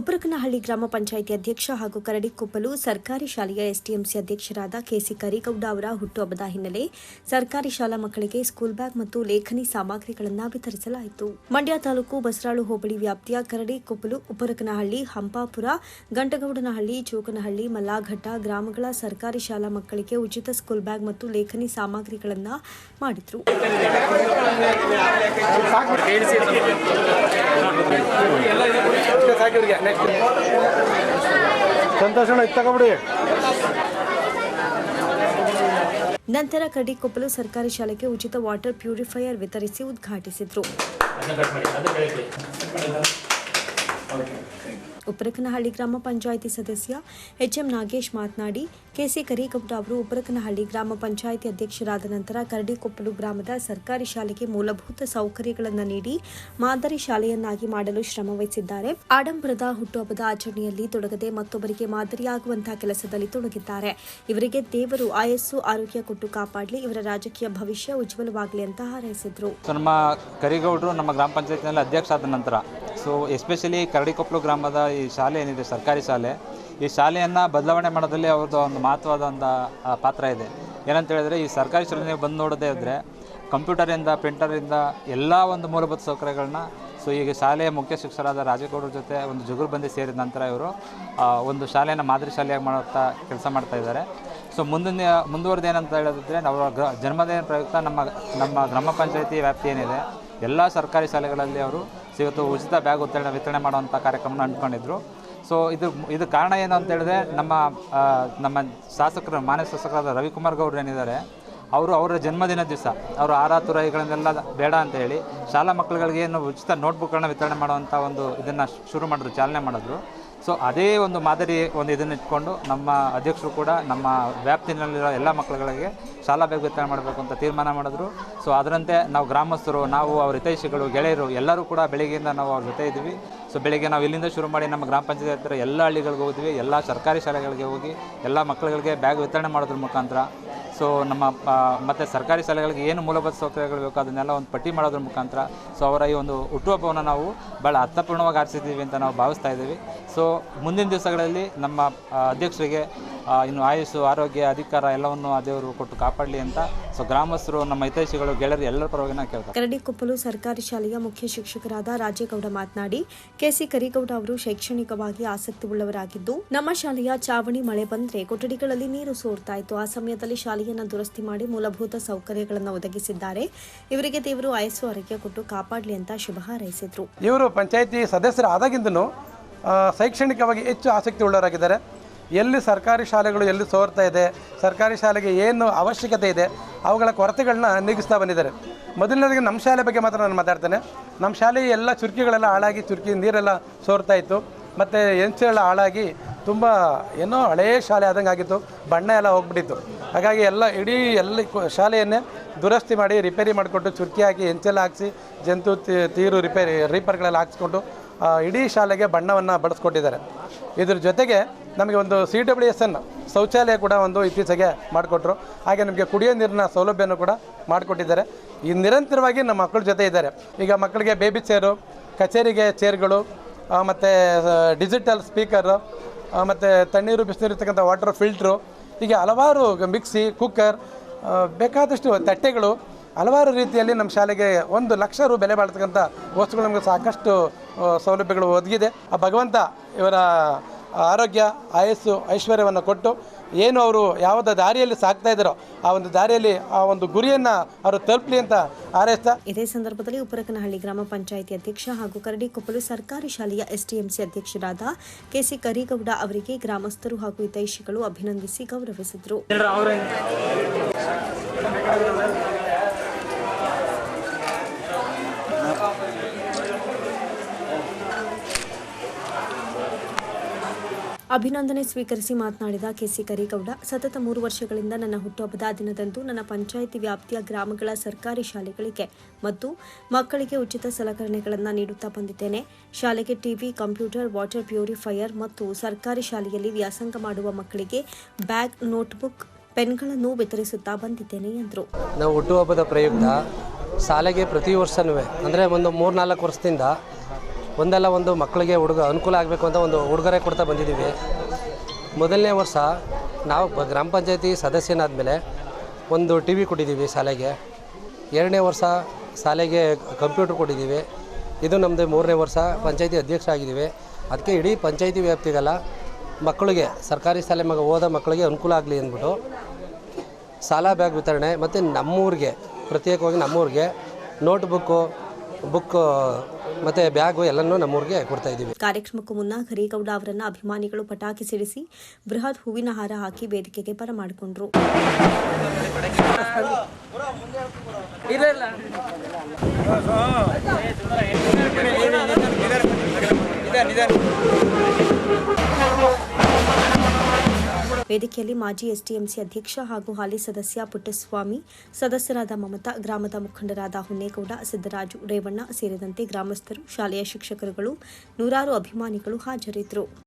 ಉಪ್ರಕನಹಳ್ಳಿ ಗ್ರಾಮ ಪಂಚಾಯಿತಿ ಅಧ್ಯಕ್ಷ ಹಾಗೂ ಕರಡಿಕೊಪ್ಪಲು ಸರ್ಕಾರಿ ಶಾಲೆಯ ಎಸ್ಟಿಎಂಸಿ ಅಧ್ಯಕ್ಷರಾದ ಕೆಸಿ ಕರಿಗೌಡ ಅವರ ಹುಟ್ಟುಹಬ್ಬದ ಹಿನ್ನೆಲೆ ಸರ್ಕಾರಿ ಶಾಲಾ ಮಕ್ಕಳಿಗೆ ಸ್ಕೂಲ್ ಬ್ಯಾಗ್ ಮತ್ತು ಲೇಖನಿ ಸಾಮಗ್ರಿಗಳನ್ನು ವಿತರಿಸಲಾಯಿತು. ಮಂಡ್ಯ ತಾಲೂಕು ಬಸರಾಳು ಹೋಬಳಿ ವ್ಯಾಪ್ತಿಯ ಕರಡಿಕೊಪ್ಪಲು ಉಪರಕನಹಳ್ಳಿ ಹಂಪಾಪುರ ಗಂಟಗೌಡನಹಳ್ಳಿ ಚೋಕನಹಳ್ಳಿ ಮಲ್ಲಾಘಟ್ಟ ಗ್ರಾಮಗಳ ಸರ್ಕಾರಿ ಶಾಲಾ ಮಕ್ಕಳಿಗೆ ಉಚಿತ ಸ್ಕೂಲ್ ಬ್ಯಾಗ್ ಮತ್ತು ಲೇಖನಿ ಸಾಮಗ್ರಿಗಳನ್ನು ಮಾಡಿದ್ರು. ಸಂತೋಷಣ ಇದು ತಗೊಬಿಡಿ. ನಂತರ ಕಡಿಕೊಪ್ಪಲು ಸರ್ಕಾರಿ ಶಾಲೆಗೆ ಉಚಿತ ವಾಟರ್ ಪ್ಯೂರಿಫೈಯರ್ ವಿತರಿಸಿ ಉದ್ಘಾಟಿಸಿದ್ರು. ಉಪ್ಪರಕನಹಳ್ಳಿ ಗ್ರಾಮ ಪಂಚಾಯಿತಿ ಸದಸ್ಯ ಎಚ್ಎಂ ನಾಗೇಶ್ ಮಾತನಾಡಿ, ಕೆಸಿ ಕರಿಗೌಡ ಅವರು ಉಪ್ರಕನಹಳ್ಳಿ ಗ್ರಾಮ ಪಂಚಾಯಿತಿ ಅಧ್ಯಕ್ಷರಾದ ನಂತರ ಕರಡಿಕೊಪ್ಪಲು ಗ್ರಾಮದ ಸರ್ಕಾರಿ ಶಾಲೆಗೆ ಮೂಲಭೂತ ಸೌಕರ್ಯಗಳನ್ನು ನೀಡಿ ಮಾದರಿ ಶಾಲೆಯನ್ನಾಗಿ ಮಾಡಲು ಶ್ರಮವಹಿಸಿದ್ದಾರೆ ಆಡಂಬರದ ಹುಟ್ಟುಹಬ್ಬದ ಆಚರಣೆಯಲ್ಲಿ ತೊಡಗದೆ ಮತ್ತೊಬ್ಬರಿಗೆ ಮಾದರಿಯಾಗುವಂತಹ ಕೆಲಸದಲ್ಲಿ ತೊಡಗಿದ್ದಾರೆ. ಇವರಿಗೆ ದೇವರು ಆಯಸ್ಸು, ಆರೋಗ್ಯ ಕೊಟ್ಟು ಕಾಪಾಡಲಿ, ಇವರ ರಾಜಕೀಯ ಭವಿಷ್ಯ ಉಜ್ವಲವಾಗಲಿ ಅಂತ ಹಾರೈಸಿದ್ರು. ನಮ್ಮ ಕರಿಗೌಡರು ನಮ್ಮ ಗ್ರಾಮ ಪಂಚಾಯತ್ನಲ್ಲಿ ಅಧ್ಯಕ್ಷ ಆದ ನಂತರ ಸೊ ಎಸ್ಪೆಷಲಿ ಕರಡಿಕೊಪ್ಪಲು ಗ್ರಾಮದ ಈ ಶಾಲೆ ಏನಿದೆ, ಸರ್ಕಾರಿ ಶಾಲೆ, ಈ ಶಾಲೆಯನ್ನು ಬದಲಾವಣೆ ಮಾಡೋದ್ರಲ್ಲಿ ಅವ್ರದ್ದು ಒಂದು ಮಹತ್ವದ ಒಂದು ಪಾತ್ರ ಇದೆ. ಏನಂತ ಹೇಳಿದ್ರೆ, ಈ ಸರ್ಕಾರಿ ಶಾಲೆ ಬಂದು ನೋಡೋದೇ ಇದ್ದರೆ ಕಂಪ್ಯೂಟರಿಂದ, ಪ್ರಿಂಟರಿಂದ ಎಲ್ಲ ಒಂದು ಮೂಲಭೂತ ಸೌಕರ್ಯಗಳನ್ನ, ಸೊ, ಈಗ ಶಾಲೆಯ ಮುಖ್ಯ ಶಿಕ್ಷಕರಾದ ರಾಜೇಗೌಡರ ಜೊತೆ ಒಂದು ಜುಗುರುಬಂದಿ ಸೇರಿದ ನಂತರ ಇವರು ಒಂದು ಶಾಲೆಯನ್ನು ಮಾದರಿ ಶಾಲೆಯಾಗಿ ಮಾಡುತ್ತಾ ಕೆಲಸ ಮಾಡ್ತಾ ಇದ್ದಾರೆ. ಸೊ ಮುಂದಿನ, ಮುಂದುವರೆದು ಏನಂತ ಹೇಳಿದ್ರೆ ಅವರ ಗ್ರ, ಜನ್ಮದಿನ ಪ್ರಯುಕ್ತ ನಮ್ಮ ನಮ್ಮ ಗ್ರಾಮ ಪಂಚಾಯತಿ ವ್ಯಾಪ್ತಿ ಏನಿದೆ, ಎಲ್ಲ ಸರ್ಕಾರಿ ಶಾಲೆಗಳಲ್ಲಿ ಅವರು ಸೊ ಉಚಿತ ಬ್ಯಾಗ್ ವಿತರಣೆ ವಿತರಣೆ ಮಾಡುವಂಥ ಕಾರ್ಯಕ್ರಮನ ಅಂದ್ಕೊಂಡಿದ್ರು ಸೊ ಇದು ಇದು ಕಾರಣ ಏನು ಅಂತ ಹೇಳಿದ್ರೆ, ನಮ್ಮ ನಮ್ಮ ಶಾಸಕರು, ಮಾನ್ಯ ಶಾಸಕರಾದ ರವಿಕುಮಾರ್ ಗೌಡ್ರು ಏನಿದ್ದಾರೆ, ಅವರು ಅವರ ಜನ್ಮದಿನ ದಿವಸ, ಅವರು ಆರಾತುರಾಯಿಗಳನ್ನೆಲ್ಲ ಬೇಡ ಅಂತ ಹೇಳಿ, ಶಾಲಾ ಮಕ್ಕಳುಗಳಿಗೆ ಏನು ಉಚಿತ ನೋಟ್ಬುಕ್ಗಳನ್ನ ವಿತರಣೆ ಮಾಡುವಂಥ ಒಂದು ಇದನ್ನು ಶುರು ಮಾಡಿದ್ರು, ಚಾಲನೆ ಮಾಡಿದ್ರು. ಸೊ ಅದೇ ಒಂದು ಮಾದರಿ ಒಂದು ಇದನ್ನು ಇಟ್ಕೊಂಡು ನಮ್ಮ ಅಧ್ಯಕ್ಷರು ಕೂಡ ನಮ್ಮ ವ್ಯಾಪ್ತಿನಲ್ಲಿರೋ ಎಲ್ಲ ಮಕ್ಕಳುಗಳಿಗೆ ಶಾಲಾ ಬ್ಯಾಗ್ ವಿತರಣೆ ಮಾಡಬೇಕು ಅಂತ ತೀರ್ಮಾನ ಮಾಡಿದ್ರು. ಸೊ ಅದರಂತೆ ನಾವು ಗ್ರಾಮಸ್ಥರು, ನಾವು ಅವ್ರ ಹಿತೈಷಿಗಳು, ಗೆಳೆಯರು ಎಲ್ಲರೂ ಕೂಡ ಬೆಳಿಗ್ಗೆಯಿಂದ ನಾವು ಅವ್ರ ಜೊತೆ ಇದ್ದೀವಿ. ಸೊ ಬೆಳಿಗ್ಗೆ ನಾವು ಇಲ್ಲಿಂದ ಶುರು ಮಾಡಿ ನಮ್ಮ ಗ್ರಾಮ ಪಂಚಾಯತ್ ಹತ್ರ ಎಲ್ಲ ಹಳ್ಳಿಗಳಿಗೆ ಹೋದ್ವಿ, ಎಲ್ಲ ಸರ್ಕಾರಿ ಶಾಲೆಗಳಿಗೆ ಹೋಗಿ ಎಲ್ಲ ಮಕ್ಕಳುಗಳಿಗೆ ಬ್ಯಾಗ್ ವಿತರಣೆ ಮಾಡೋದ್ರ ಮುಖಾಂತರ. ಸೊ ನಮ್ಮ ಮತ್ತು ಸರ್ಕಾರಿ ಶಾಲೆಗಳಿಗೆ ಏನು ಮೂಲಭೂತ ಸೌಕರ್ಯಗಳು ಬೇಕು ಅದನ್ನೆಲ್ಲ ಒಂದು ಪಟ್ಟಿ ಮಾಡೋದ್ರ ಮುಖಾಂತರ. ಸೊ ಅವರ ಈ ಒಂದು ಹುಟ್ಟುಹಬ್ಬವನ್ನು ನಾವು ಭಾಳ ಅರ್ಥಪೂರ್ಣವಾಗಿ ಆಚರಿಸಿದ್ದೀವಿ ಅಂತ ನಾವು ಭಾವಿಸ್ತಾ ಇದ್ದೀವಿ. ಸೊ ಮುಂದಿನ ದಿವಸಗಳಲ್ಲಿ ನಮ್ಮ ಅಧ್ಯಕ್ಷರಿಗೆ ಇನ್ನು ಆಯುಸ್ಸು ಆರೋಗ್ಯ ಅಧಿಕಾರ ಎಲ್ಲವನ್ನು ಆ ದೇವರು ಕೊಟ್ಟು ಕಾಪಾಡಲಿ ಅಂತ ಸೊ ಗ್ರಾಮಸ್ಥರು ನಮ್ಮ ಹಿತೈಷಿಗಳು ಗೆಳೆಯರು ಎಲ್ಲರ ಪರವಾಗಿ ನಾವು ಕೇಳ್ತಾರೆ ಕರಡಿಕೊಪ್ಪಲು ಸರ್ಕಾರಿ ಶಾಲೆಯ ಮುಖ್ಯ ಶಿಕ್ಷಕರಾದ ರಾಜೇಗೌಡ ಮಾತನಾಡಿ ಕೆಸಿ ಕರಿಗೌಡ ಅವರು ಶೈಕ್ಷಣಿಕವಾಗಿ ಆಸಕ್ತಿ ಉಳ್ಳವರಾಗಿದ್ದು ನಮ್ಮ ಶಾಲೆಯ ಚಾವಣಿ ಮಳೆ ಬಂದ್ರೆ ಕೊಠಡಿಗಳಲ್ಲಿ ನೀರು ಸೋರ್ತಾ ಇತ್ತು. ಆ ಸಮಯದಲ್ಲಿ ಶಾಲೆಯನ್ನು ದುರಸ್ತಿ ಮಾಡಿ ಮೂಲಭೂತ ಸೌಕರ್ಯಗಳನ್ನು ಒದಗಿಸಿದ್ದಾರೆ. ಇವರಿಗೆ ದೇವರು ಆಯಸ್ಸು ಆರೋಗ್ಯ ಕೊಟ್ಟು ಕಾಪಾಡಲಿ ಅಂತ ಶುಭ ಹಾರೈಸಿದ್ರು. ಇವರು ಪಂಚಾಯತಿ ಸದಸ್ಯರು ಆದಾಗಿಂದನೂ ಆ, ಶೈಕ್ಷಣಿಕವಾಗಿ ಹೆಚ್ಚು ಆಸಕ್ತಿ ಉಳ್ಳವರಾಗಿದ್ದಾರೆ ಎಲ್ಲಿ ಸರ್ಕಾರಿ ಶಾಲೆಗಳು ಎಲ್ಲಿ ಸೋರ್ತಾ ಇದೆ, ಸರ್ಕಾರಿ ಶಾಲೆಗೆ ಏನು ಅವಶ್ಯಕತೆ ಇದೆ, ಅವುಗಳ ಕೊರತೆಗಳನ್ನ ನೀಗಿಸ್ತಾ ಬಂದಿದ್ದಾರೆ. ಮೊದಲನೇದಾಗಿ ನಮ್ಮ ಶಾಲೆ ಬಗ್ಗೆ ಮಾತ್ರ ನಾನು ಮಾತಾಡ್ತೇನೆ. ನಮ್ಮ ಶಾಲೆ ಎಲ್ಲ ಚುರುಕಿಗಳೆಲ್ಲ ಹಾಳಾಗಿ, ಚುರುಕಿ ನೀರೆಲ್ಲ ಸೋರ್ತಾ ಇತ್ತು. ಮತ್ತು ಎಲ್ಲ ಹಾಳಾಗಿ, ತುಂಬ ಏನೋ ಹಳೆಯ ಶಾಲೆ ಆದಂಗೆ ಆಗಿತ್ತು, ಬಣ್ಣ ಎಲ್ಲ ಹೋಗ್ಬಿಟ್ಟಿತ್ತು. ಹಾಗಾಗಿ ಎಲ್ಲ ಇಡೀ ಎಲ್ಲ ಶಾಲೆಯನ್ನೇ ದುರಸ್ತಿ ಮಾಡಿ, ರಿಪೇರಿ ಮಾಡಿಕೊಟ್ಟು ಚುರುಕಿ ಹಾಕಿ ಎಂಚೆಲ್ಲ ಹಾಕಿಸಿ, ಜಂತು ತೀರು ರಿಪೇರಿ ರೀಪರ್ಗಳೆಲ್ಲ ಹಾಕ್ಸ್ಕೊಂಡು ಇಡೀ ಶಾಲೆಗೆ ಬಣ್ಣವನ್ನು ಬಳಸ್ಕೊಟ್ಟಿದ್ದಾರೆ ಇದ್ರ ಜೊತೆಗೆ ನಮಗೆ ಒಂದು ಸಿ ಡಬ್ಲ್ಯೂ ಎಸ್ ಎನ್ ಶೌಚಾಲಯ ಕೂಡ ಒಂದು ಇತ್ತೀಚೆಗೆ ಮಾಡಿಕೊಟ್ರು. ಹಾಗೆ ನಮಗೆ ಕುಡಿಯೋ ನೀರಿನ ಸೌಲಭ್ಯನೂ ಕೂಡ ಮಾಡಿಕೊಟ್ಟಿದ್ದಾರೆ. ಈ ನಿರಂತರವಾಗಿ ನಮ್ಮ ಮಕ್ಕಳ ಜೊತೆ ಇದ್ದಾರೆ. ಈಗ ಮಕ್ಕಳಿಗೆ ಬೇಬಿ ಚೇರು, ಕಚೇರಿಗೆ ಚೇರ್ಗಳು ಮತ್ತು ಡಿಜಿಟಲ್ ಸ್ಪೀಕರು ಮತ್ತು ತಣ್ಣೀರು ಬಿಸಿನೀರು ಇರ್ತಕ್ಕಂಥ ವಾಟರ್ ಫಿಲ್ಟ್ರು, ಹೀಗೆ ಹಲವಾರು ಮಿಕ್ಸಿ, ಕುಕ್ಕರ್ ಬೇಕಾದಷ್ಟು ತಟ್ಟೆಗಳು ಹಲವಾರು ರೀತಿಯಲ್ಲಿ ನಮ್ಮ ಶಾಲೆಗೆ ಒಂದು ಲಕ್ಷ ರು ಬೆಲೆ ಬಾಳ್ತಕ್ಕಂಥ ವಸ್ತುಗಳು ನಮಗೆ ಸಾಕಷ್ಟು ಸೌಲಭ್ಯಗಳು ಒದಗಿದೆ. ಆ ಭಗವಂತ ಇವರ ಆರೋಗ್ಯ ಆಯಸ್ಸು ಐಶ್ವರ್ಯವನ್ನು ಕೊಟ್ಟು ಏನು ಅವರು ಯಾವುದ ದಾರಿಯಲ್ಲಿ ಸಾಕ್ತಾ ಇದ್ದಾರೋ ಆ ಒಂದು ದಾರಿಯಲ್ಲಿ ಆ ಒಂದು ಗುರಿಯನ್ನು ಅವರು ತಲುಪಲಿ ಅಂತ ಹಾರೈಸ್ತಾ ಇದೇ ಸಂದರ್ಭದಲ್ಲಿ ಉಪರಕನಹಳ್ಳಿ ಗ್ರಾಮ ಪಂಚಾಯಿತಿ ಅಧ್ಯಕ್ಷ ಹಾಗೂ ಕರಡಿಕೊಪ್ಪಲು ಸರ್ಕಾರಿ ಶಾಲೆಯ ಎಸ್ಟಿಎಂಸಿ ಅಧ್ಯಕ್ಷರಾದ ಕೆಸಿ ಕರಿಗೌಡ ಅವರಿಗೆ ಗ್ರಾಮಸ್ಥರು ಹಾಗೂ ಹಿತೈಷಿಗಳು ಅಭಿನಂದಿಸಿ ಗೌರವಿಸಿದರು. ಅಭಿನಂದನೆ ಸ್ವೀಕರಿಸಿ ಮಾತನಾಡಿದ ಕೆಸಿ ಕರಿಗೌಡ. ಸತತ ಮೂರು ವರ್ಷಗಳಿಂದ ನನ್ನ ಹುಟ್ಟುಹಬ್ಬದ ದಿನದಂದು ನನ್ನ ಪಂಚಾಯಿತಿ ವ್ಯಾಪ್ತಿಯ ಗ್ರಾಮಗಳ ಸರ್ಕಾರಿ ಶಾಲೆಗಳಿಗೆ ಮತ್ತು ಮಕ್ಕಳಿಗೆ ಉಚಿತ ಸಲಕರಣೆಗಳನ್ನು ನೀಡುತ್ತಾ ಬಂದಿದ್ದೇನೆ. ಶಾಲೆಗೆ ಟಿವಿ, ಕಂಪ್ಯೂಟರ್, ವಾಟರ್ ಪ್ಯೂರಿಫೈಯರ್ ಮತ್ತು ಸರ್ಕಾರಿ ಶಾಲೆಯಲ್ಲಿ ವ್ಯಾಸಂಗ ಮಾಡುವ ಮಕ್ಕಳಿಗೆ ಬ್ಯಾಗ್, ನೋಟ್ಬುಕ್, ಪೆನ್ಗಳನ್ನು ವಿತರಿಸುತ್ತಾ ಬಂದಿದ್ದೇನೆ ಎಂದರು. ನಾವು ಹುಟ್ಟುಹಬ್ಬದ ಪ್ರಯುಕ್ತ ಶಾಲೆಗೆ ಪ್ರತಿ ವರ್ಷವೂ ಅಂದರೆ ಒಂದು ಮೂರು ನಾಲ್ಕು ವರ್ಷದಿಂದ ಒಂದಲ್ಲ ಒಂದು ಮಕ್ಕಳಿಗೆ ಹುಡುಗ ಅನುಕೂಲ ಆಗಬೇಕು ಅಂತ ಒಂದು ಉಡುಗೊರೆ ಕೊಡ್ತಾ ಬಂದಿದ್ದೀವಿ. ಮೊದಲನೇ ವರ್ಷ ನಾವು ಗ್ರಾಮ ಪಂಚಾಯತಿ ಸದಸ್ಯನಾದಮೇಲೆ ಒಂದು ಟಿ ವಿ ಕೊಟ್ಟಿದ್ದೀವಿ ಶಾಲೆಗೆ. ಎರಡನೇ ವರ್ಷ ಶಾಲೆಗೆ ಕಂಪ್ಯೂಟರ್ ಕೊಟ್ಟಿದ್ದೀವಿ. ಇದು ನಮ್ಮದು ಮೂರನೇ ವರ್ಷ ಪಂಚಾಯತಿ ಅಧ್ಯಕ್ಷ ಆಗಿದ್ದೀವಿ. ಅದಕ್ಕೆ ಇಡೀ ಪಂಚಾಯತಿ ವ್ಯಾಪ್ತಿಗೆಲ್ಲ ಮಕ್ಕಳಿಗೆ, ಸರ್ಕಾರಿ ಶಾಲೆ ಮಗ ಓದೋ ಮಕ್ಕಳಿಗೆ ಅನುಕೂಲ ಆಗಲಿ ಅಂದ್ಬಿಟ್ಟು ಶಾಲಾ ಬ್ಯಾಗ್ ವಿತರಣೆ ಮತ್ತು ನಮ್ಮೂರಿಗೆ, ಪ್ರತ್ಯೇಕವಾಗಿ ನಮ್ಮೂರಿಗೆ ನೋಟ್ಬುಕ್ಕು ಬುಕ್ಕು ಮತ್ತು ಬ್ಯಾಗು ಎಲ್ಲನೂ ನಮ್ಮೂರಿಗೆ ಕೊಡ್ತಾ ಇದ್ದೀವಿ. ಕಾರ್ಯಕ್ರಮಕ್ಕೂ ಮುನ್ನ ಕರಿಗೌಡ ಅವರನ್ನ ಅಭಿಮಾನಿಗಳು ಪಟಾಕಿ ಸಿಡಿಸಿ ಬೃಹತ್ ಹೂವಿನ ಹಾರ ಹಾಕಿ ವೇದಿಕೆಗೆ ಬರಮಾಡಿಕೊಂಡ್ರು. ವೇದಿಕೆಯಲ್ಲಿ ಮಾಜಿ ಎಸ್ಡಿಎಂಸಿ ಅಧ್ಯಕ್ಷ ಹಾಗೂ ಹಾಲಿ ಸದಸ್ಯ ಪುಟ್ಟಸ್ವಾಮಿ, ಸದಸ್ಯರಾದ ಮಮತಾ, ಗ್ರಾಮದ ಮುಖಂಡರಾದ ಹುನ್ನೇಗೌಡ, ಸಿದ್ದರಾಜು, ರೇವಣ್ಣ ಸೇರಿದಂತೆ ಗ್ರಾಮಸ್ಥರು, ಶಾಲೆಯ ಶಿಕ್ಷಕರುಗಳು ನೂರಾರು ಅಭಿಮಾನಿಗಳು ಹಾಜರಿದ್ದರು.